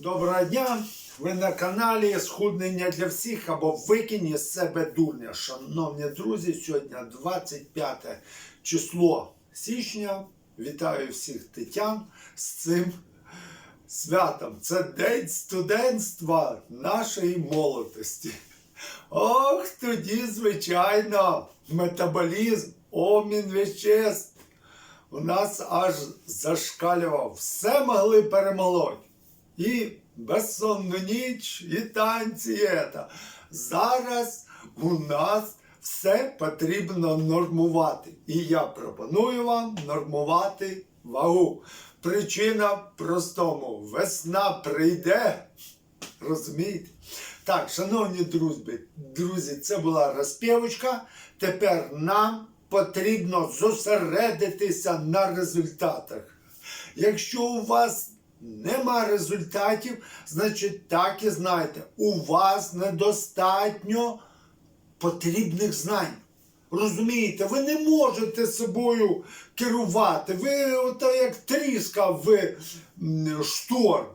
Доброго дня! Ви на каналі Схуднення для всіх або Викинь із себе дурня. Шановні друзі, сьогодні 25 число січня. Вітаю всіх тетян з цим святом. Це день студентства нашої молодості. Ох, тоді, звичайно, метаболізм, обмін веществ у нас аж зашкалював. Все могли перемолоть. І безсонну ніч, і танці. Ета. Зараз у нас все потрібно нормувати. І я пропоную вам нормувати вагу. Причина в простому: весна прийде. Розумієте? Так, шановні друзі, друзі, це була розпівочка. Тепер нам потрібно зосередитися на результатах. Якщо у вас нема результатів, значить так і знайте, у вас недостатньо потрібних знань. Розумієте, ви не можете собою керувати. Ви ото як тріска в шторм.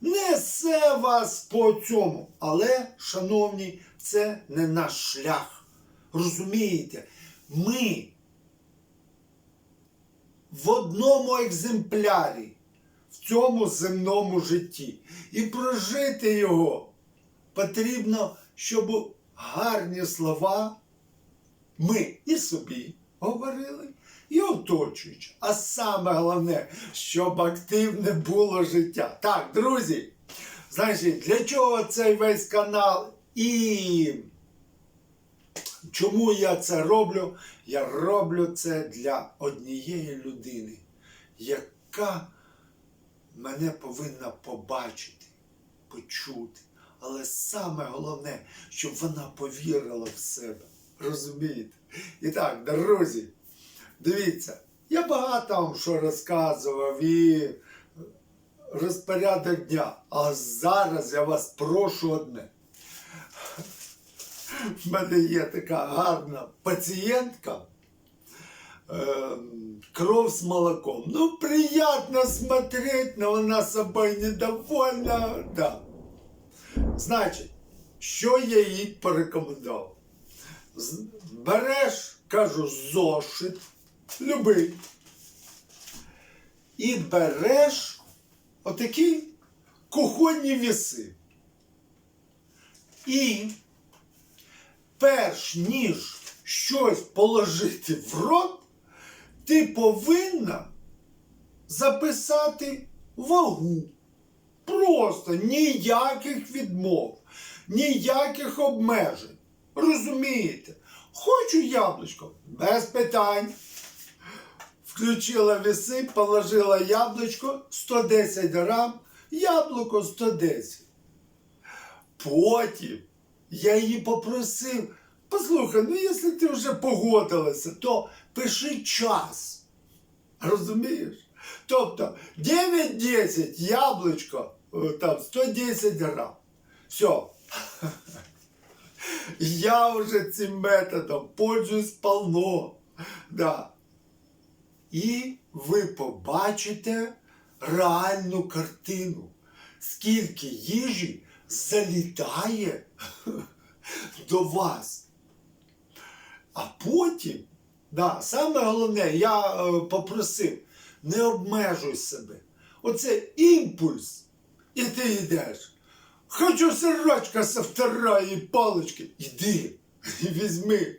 Несе вас по цьому. Але, шановні, це не наш шлях. Розумієте, ми в одному екземплярі в цьому земному житті. І прожити його потрібно, щоб гарні слова ми і собі говорили, і оточуючи. А саме головне, щоб активне було життя. Так, друзі, значить, для чого цей весь канал і чому я це роблю? Я роблю це для однієї людини, яка мене повинна побачити, почути. Але саме головне, щоб вона повірила в себе. Розумієте? І так, друзі, дивіться, я багато вам що розказував і розпорядок дня. А зараз я вас прошу одне. В мене є така гарна пацієнтка. Эм, кров с молоком. Ну, приятно смотреть, но она собой недовольна. Да. Значить, що я їй порекомендував? Береш, кажу, зошит, любий. І береш отакі кухонні віси. І перш ніж щось положити в рот, ти повинна записати вагу. Просто ніяких відмов, ніяких обмежень. Розумієте? Хочу яблучко, без питань. Включила віси, положила яблучко 110 грам, яблуко 110. Потім я її попросив, послухай, ну якщо ти вже погодилася, то пиши час. Розумієш? Тобто 9-10 яблучко, е, там 110 грам. Все. Я вже цим методом пользуюсь полно. Да. І ви побачите реальну картину, скільки їжі залітає до вас. А потім, да, саме головне, я е, попросив, не обмежуй себе. Оце імпульс. І ти йдеш. Хочу сирочка со второї палочки. Іди і візьми.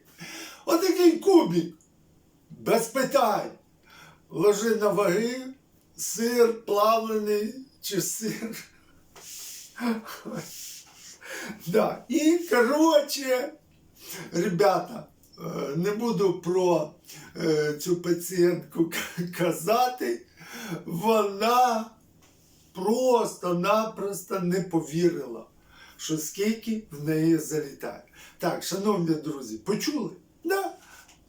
Отакий кубик. Без питань. Ложи на ваги, сир плавлений чи сир. Да. І коротше, ребята, не буду про е, цю пацієнтку казати. Вона просто-напросто не повірила, що скільки в неї залітає. Так, шановні друзі, почули? Да?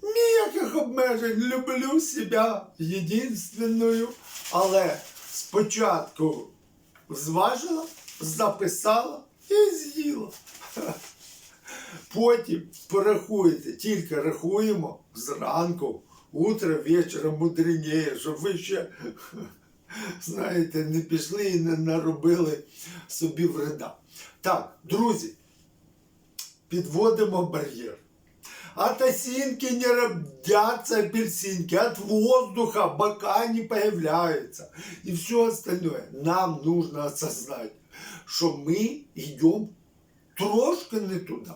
Ніяких обмежень, люблю себе єдинственною, але спочатку зважила, записала і з'їла. Потім порахуйте, тільки рахуємо зранку, утро, вечором мудрініє, щоб ви ще знаєте, не пішли і не наробили собі вреда. Так, друзі, підводимо бар'єр. От осинки не родятся апельсинки, от воздуха бока не появляются. И все остальное. Нам нужно осознать, що ми йдемо трошки не туди.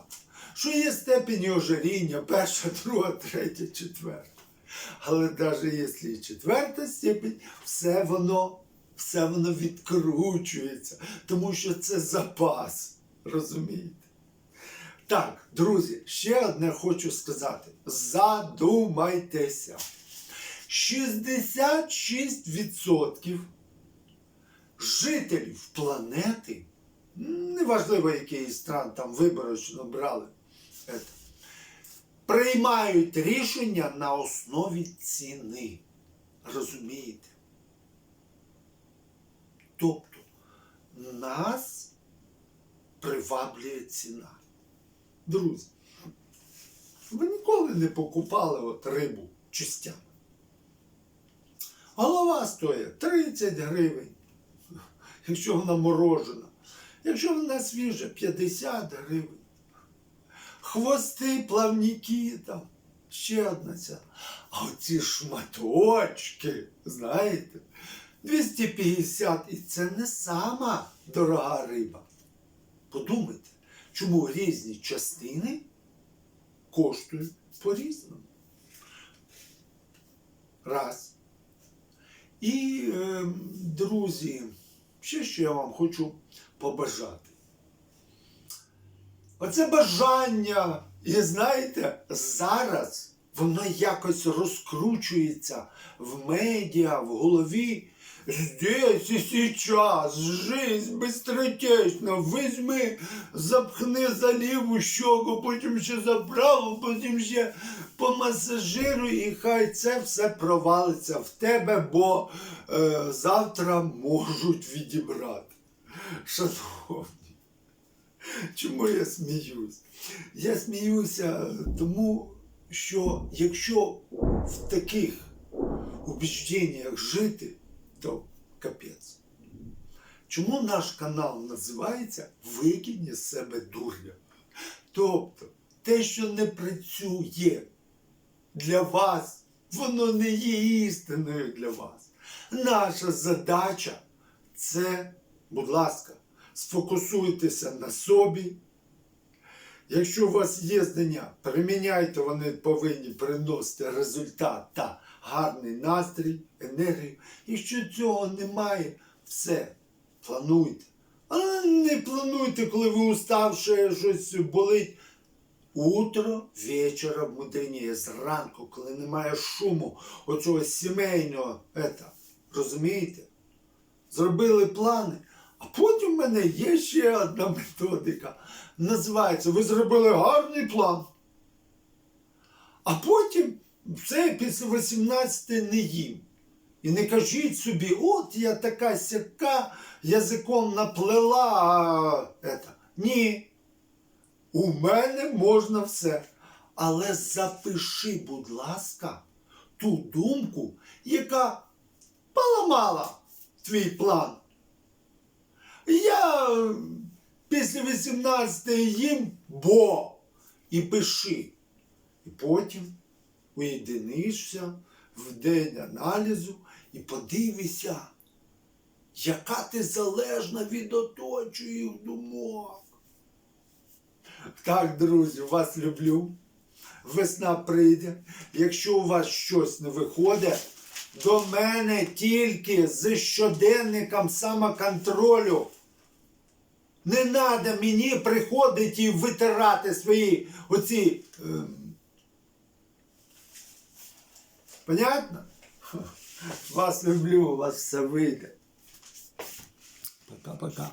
Що є степені ожиріння, перша, друга, третя, четверта. Але навіть якщо і четверта степень, все воно, все воно відкручується, тому що це запас. Розумієте? Так, друзі, ще одне хочу сказати. Задумайтеся. 66% жителів планети, неважливо, який стран там виборочно брали, приймають рішення на основі ціни. Розумієте? Тобто нас приваблює ціна. Друзі, ви ніколи не покупали от рибу частями. Голова стоїть 30 гривень, якщо вона морожена. Якщо вона свіжа, 50 гривень. Хвости, плавники там, ще одна ця. А оці шматочки, знаєте, 250 і це не сама дорога риба. Подумайте, чому різні частини коштують по-різному. Раз. І, е, друзі, ще що я вам хочу побажати. Оце бажання, і знаєте, зараз воно якось розкручується в медіа, в голові. Здесь і сейчас, жизнь быстротечно, візьми, запхни за ліву щоку, потім ще за праву, потім ще помасажируй, і хай це все провалиться в тебе, бо е, завтра можуть відібрати. Шановні, чому я сміюсь? Я сміюся тому, що якщо в таких убіжденнях жити, то капець. Чому наш канал називається Викинь з себе дурня? Тобто, те, що не працює для вас, воно не є істиною для вас. Наша задача це, будь ласка, сфокусуйтеся на собі. Якщо у вас є знання, приміняйте, вони повинні приносити результат та гарний настрій, енергію. Якщо цього немає, все, плануйте. Але не плануйте, коли ви уставши, щось болить. Утро вечора мудріє зранку, коли немає шуму, оцього сімейного, ета, розумієте? Зробили плани. А потім в мене є ще одна методика. Називається, ви зробили гарний план. А потім все після 18 не їм. І не кажіть собі, от я така сяка, язиком наплела. А... Ні. У мене можна все. Але запиши, будь ласка, ту думку, яка поламала твій план. Я після 18 їм бо і пиши. І потім уєдинишся в день аналізу і подивися, яка ти залежна від оточуючих думок. Так, друзі, вас люблю. Весна прийде. Якщо у вас щось не виходить, до мене тільки з щоденником самоконтролю. Не треба мені приходити і витирати свої оці. ем, Понятно? Вас люблю, у вас все вийде. Пока-пока.